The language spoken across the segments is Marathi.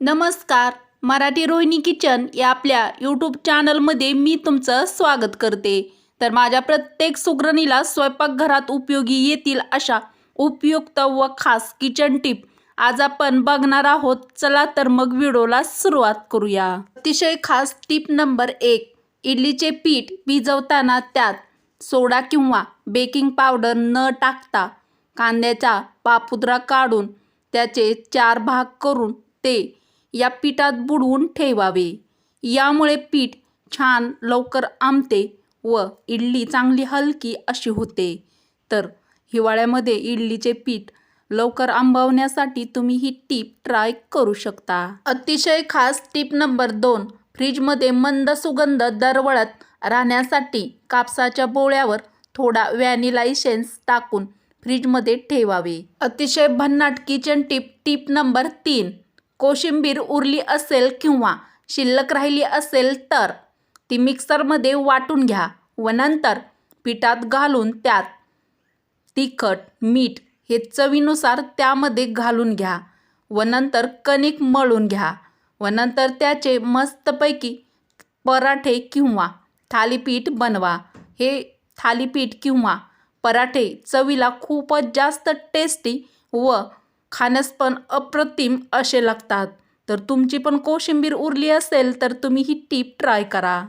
नमस्कार मराठी रोहिणी किचन या आपल्या यूट्यूब चॅनलमध्ये मी तुमचं स्वागत करते. तर माझ्या प्रत्येक सुगरणीला स्वयंपाकघरात उपयोगी येतील अशा उपयुक्त व खास किचन टिप आज आपण बघणार आहोत चला तर मग व्हिडिओला सुरुवात करूया. अतिशय खास टिप नंबर एक इडलीचे पीठ भिजवताना त्यात सोडा किंवा बेकिंग पावडर न टाकता कांद्याचा पापुद्रा काढून त्याचे चार भाग करून ते या पिठात बुडवून ठेवावे. यामुळे पीठ छान लवकर आंबते व इडली चांगली हलकी अशी होते. तर हिवाळ्यामध्ये इडलीचे पीठ लवकर आंबवण्यासाठी तुम्ही ही टीप ट्राय करू शकता. अतिशय खास टीप नंबर दोन फ्रीजमध्ये मंद सुगंध दरवळत राहण्यासाठी कापसाच्या बोळ्यावर थोडा व्हॅनिला इसेन्स टाकून फ्रीजमध्ये ठेवावे. अतिशय भन्नाट किचन टीप टीप नंबर तीन कोशिंबीर उरली असेल किंवा शिल्लक राहिली असेल तर ती मिक्सरमध्ये वाटून घ्या व नंतर पिठात घालून त्यात तिखट मीठ हे चवीनुसार त्यामध्ये घालून घ्या व नंतर कणिक मळून घ्या व नंतर त्याचे मस्तपैकी पराठे किंवा थालीपीठ बनवा. हे थालीपीठ किंवा पराठे चवीला खूपच जास्त टेस्टी व खाण्यास पण अप्रतिम असे लागतात. तर तुमची पण कोशिंबीर उरली असेल तर तुम्ही ही टीप ट्राय करा.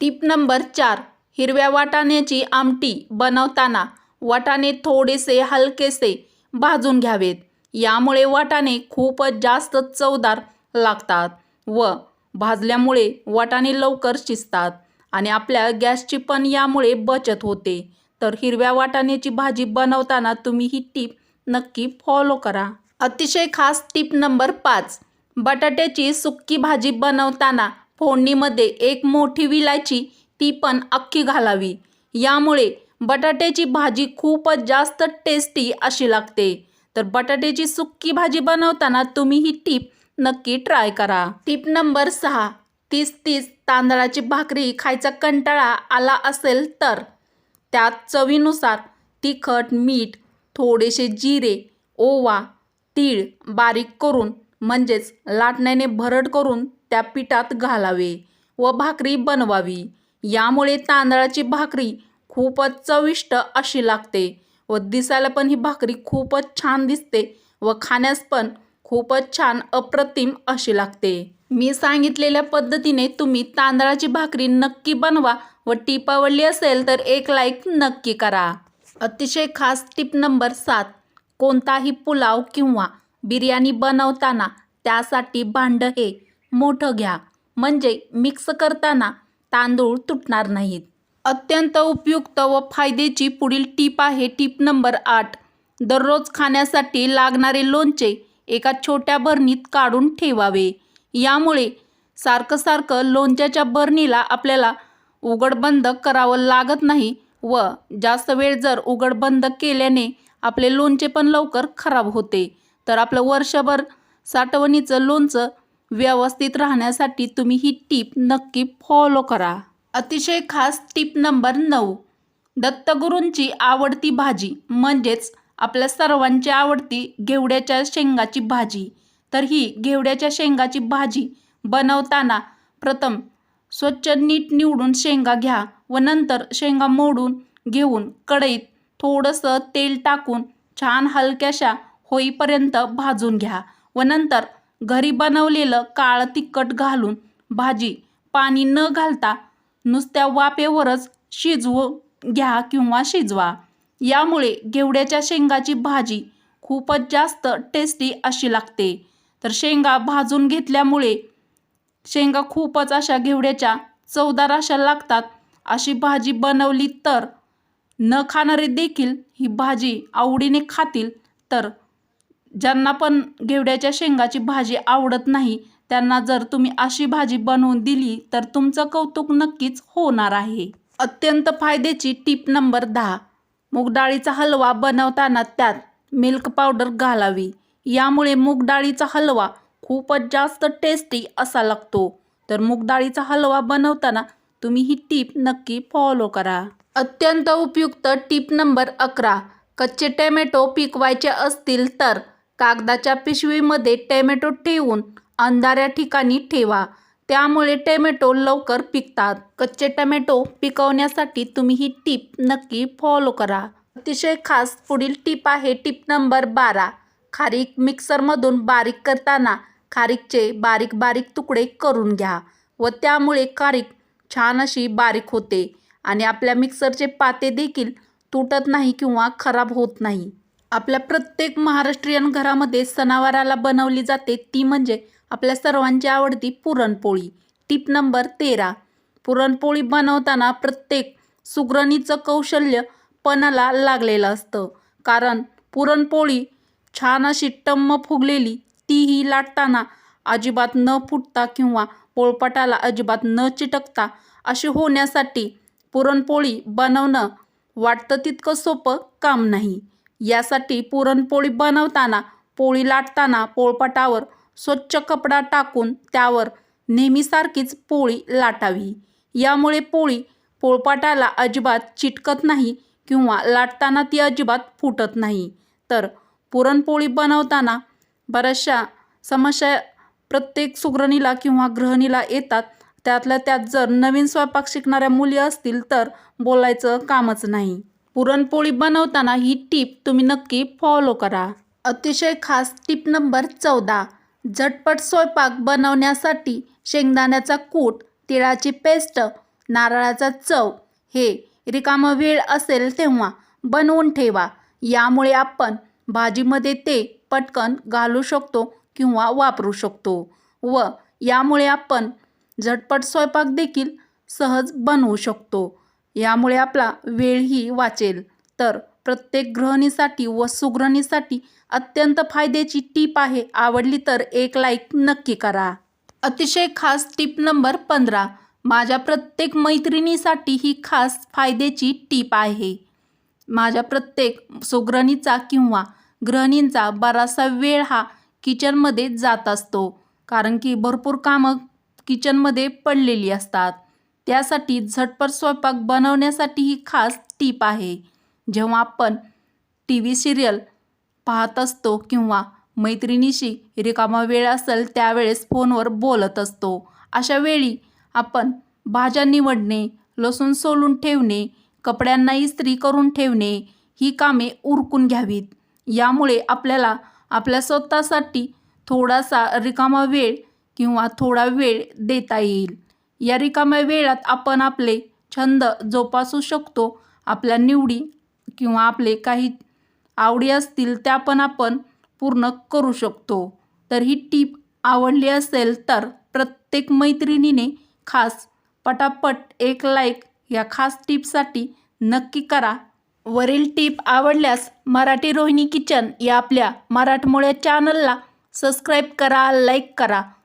टीप नंबर चार हिरव्या वाटाण्याची आमटी बनवताना वाटाणे थोडेसे हलकेसे भाजून घ्यावेत. यामुळे वाटाणे खूपच जास्त चवदार लागतात व भाजल्यामुळे वाटाणे लवकर शिजतात आणि आपल्या गॅसची पण यामुळे बचत होते. तर हिरव्या वाटाण्याची भाजी बनवताना तुम्ही ही टीप नक्की फॉलो करा. अतिशय खास टीप नंबर पाच. बटाट्याची सुक्की भाजी बनवताना फोडणीमध्ये एक मोठी विलायची ती पण अख्खी घालावी. यामुळे बटाट्याची भाजी खूपच जास्त टेस्टी अशी लागते. तर बटाट्याची सुक्की भाजी बनवताना तुम्ही ही टीप नक्की ट्राय करा. टीप नंबर सहा. तीस तीस तांदळाची भाकरी खायचा कंटाळा आला असेल तर? त्यात चवीनुसार तिखट मीठ थोडेसे जिरे ओवा तीळ बारीक करून म्हणजेच लाटण्याने भरड करून त्या पिठात घालावे व भाकरी बनवावी. यामुळे तांदळाची भाकरी खूपच चविष्ट अशी लागते व दिसायला पण ही भाकरी खूपच छान दिसते व खाण्यास पण खूपच छान अप्रतिम अशी लागते. मी सांगितलेल्या पद्धतीने तुम्ही तांदळाची भाकरी नक्की बनवा व टीप आवडली असेल तर एक लाईक नक्की करा. अतिशय खास टिप नंबर सात. कोणताही पुलाव किंवा बिर्याणी बनवताना त्यासाठी भांडं हे मोठं घ्या. म्हणजे मिक्स करताना तांदूळ तुटणार नाहीत. अत्यंत उपयुक्त व फायद्याची पुढील टीप आहे टीप नंबर आठ. दररोज खाण्यासाठी लागणारे लोणचे एका छोट्या बरणीत काढून ठेवावे. यामुळे सारखं सारखं लोणच्याच्या बरणीला आपल्याला उघडबंद करावं लागत नाही व जास्त वेळ जर उघडबंद केल्याने आपले लोणचे पण लवकर खराब होते. तर आपलं वर्षभर साठवणीचं लोणचं व्यवस्थित राहण्यासाठी तुम्ही ही टीप नक्की फॉलो करा. अतिशय खास टीप नंबर नऊ. दत्तगुरूंची आवडती भाजी म्हणजेच आपल्या सर्वांची आवडती घेवड्याच्या शेंगाची भाजी. तर ही घेवड्याच्या शेंगाची भाजी बनवताना प्रथम स्वच्छ नीट निवडून शेंगा घ्या व नंतर शेंगा मोडून घेऊन कढईत थोडंसं तेल टाकून छान हलक्याशा होईपर्यंत भाजून घ्या व नंतर घरी बनवलेलं काळं तिखट घालून भाजी पाणी न घालता नुसत्या वाफेवरच शिजवू घ्या किंवा शिजवा. यामुळे घेवड्याच्या शेंगाची भाजी खूपच जास्त टेस्टी अशी लागते. तर शेंगा भाजून घेतल्यामुळे शेंगा खूपच अशा घेवड्याच्या चवदार अशा लागतात. अशी भाजी बनवली तर न खाणारे देखील ही भाजी आवडीने खातील तर ज्यांना पण घेवड्याच्या शेंगाची भाजी आवडत नाही त्यांना जर तुम्ही अशी भाजी बनवून दिली तर तुमचं कौतुक नक्कीच होणार आहे. अत्यंत फायद्याची टीप नंबर दहा. मूगडाळीचा हलवा बनवताना त्यात मिल्क पावडर घालावी. यामुळे मूगडाळीचा हलवा खूपच जास्त टेस्टी असा लागतो. तर मूगडाळीचा हलवा बनवताना तुम्ही ही टीप नक्की फॉलो करा. अत्यंत उपयुक्त टीप नंबर अकरा. कच्चे टॅमॅटो पिकवायचे असतील तर कागदाच्या पिशवीमध्ये टॅमॅटो ठेवून अंधाऱ्या ठिकाणी ठेवा. त्यामुळे टोमॅटो लवकर पिकतात. कच्चे टोमॅटो पिकवण्यासाठी तुम्ही ही टीप नक्की फॉलो करा. अतिशय खास पुढील टीप आहे टीप नंबर बारा. खारीक मिक्सरमधून बारीक करताना खारीकचे बारीक बारीक तुकडे करून घ्या व त्यामुळे खारीक छान अशी बारीक होते. आणि आपल्या मिक्सरचे पाते देखील तुटत नाही किंवा खराब होत नाही. आपल्या प्रत्येक महाराष्ट्रीयन घरामध्ये सणावाराला बनवली जाते ती म्हणजे आपल्या सर्वांची आवडती पुरणपोळी. टीप नंबर तेरा. पुरणपोळी बनवताना प्रत्येक सुगरणीचं कौशल्य पणाला लागलेलं असतं. कारण पुरणपोळी छान अशी टम्म फुगलेली तीही लाटताना अजिबात न फुटता किंवा पोळपाटाला अजिबात न चिटकता अशी होण्यासाठी पुरणपोळी बनवणं वाटतं तितकं सोपं काम नाही. यासाठी पुरणपोळी बनवताना पोळी लाटताना पोळपाटावर स्वच्छ कपडा टाकून त्यावर नेहमीसारखीच पोळी लाटावी. यामुळे पोळी पोळपाटाला अजिबात चिटकत नाही किंवा लाटताना ती अजिबात फुटत नाही. तर पुरणपोळी बनवताना बऱ्याचशा समस्या प्रत्येक सुगरणीला किंवा गृहिणीला येतात. त्यातल्या त्यात जर नवीन स्वयंपाक शिकणाऱ्या मुली असतील तर बोलायचं कामच नाही. पुरणपोळी बनवताना ही टीप तुम्ही नक्की फॉलो करा. अतिशय खास टीप नंबर चौदा. झटपट स्वयंपाक बनवण्यासाठी शेंगदाण्याचा कूट तिळाची पेस्ट नारळाचा चव हे रिकामं वेळ असेल तेव्हा बनवून ठेवा. यामुळे आपण भाजीमध्ये ते पटकन घालू शकतो किंवा वापरू शकतो व यामुळे आपण झटपट स्वयंपाक देखील सहज बनवू शकतो. यामुळे आपला वेळही वाचेल. तर प्रत्येक ग्रहणीसाठी व सुगृहिणीसाठी अत्यंत फायद्याची टीप आहे. आवडली तर एक लाईक नक्की करा. अतिशय खास टीप नंबर पंधरा. माझ्या प्रत्येक मैत्रिणीसाठी ही खास फायद्याची टीप आहे. माझ्या प्रत्येक सुगरणीचा किंवा गृहिणींचा बराचसा वेळ हा किचनमध्ये जात असतो. कारण की भरपूर कामं किचनमध्ये पडलेली असतात. त्यासाठी झटपट स्वयंपाक बनवण्यासाठी ही खास टीप आहे. जेव्हा आपण टी व्ही सिरियल पाहत असतो किंवा मैत्रिणीशी रिकामा वेळ असेल त्यावेळेस फोनवर बोलत असतो. अशा वेळी आपण भाज्या निवडणे लसूण सोलून ठेवणे कपड्यांना इस्त्री करून ठेवणे ही कामे उरकून घ्यावीत. यामुळे आपल्याला आपल्या स्वतःसाठी थोडासा रिकामा वेळ किंवा थोडा वेळ देता येईल. या रिकाम्या वेळात आपण आपले छंद जोपासू शकतो. आपल्या निवडी किंवा आपले काही आवडी असतील त्या पण आपण पूर्ण करू शकतो. तर ही टीप आवडली असेल तर प्रत्येक मैत्रिणीने खास पटापट एक लाईक या खास टिपसाठी नक्की करा. वरील टीप आवडल्यास मराठी रोहिणी किचन या आपल्या मराठमोळ्या चॅनलला सबस्क्राईब करा लाईक करा.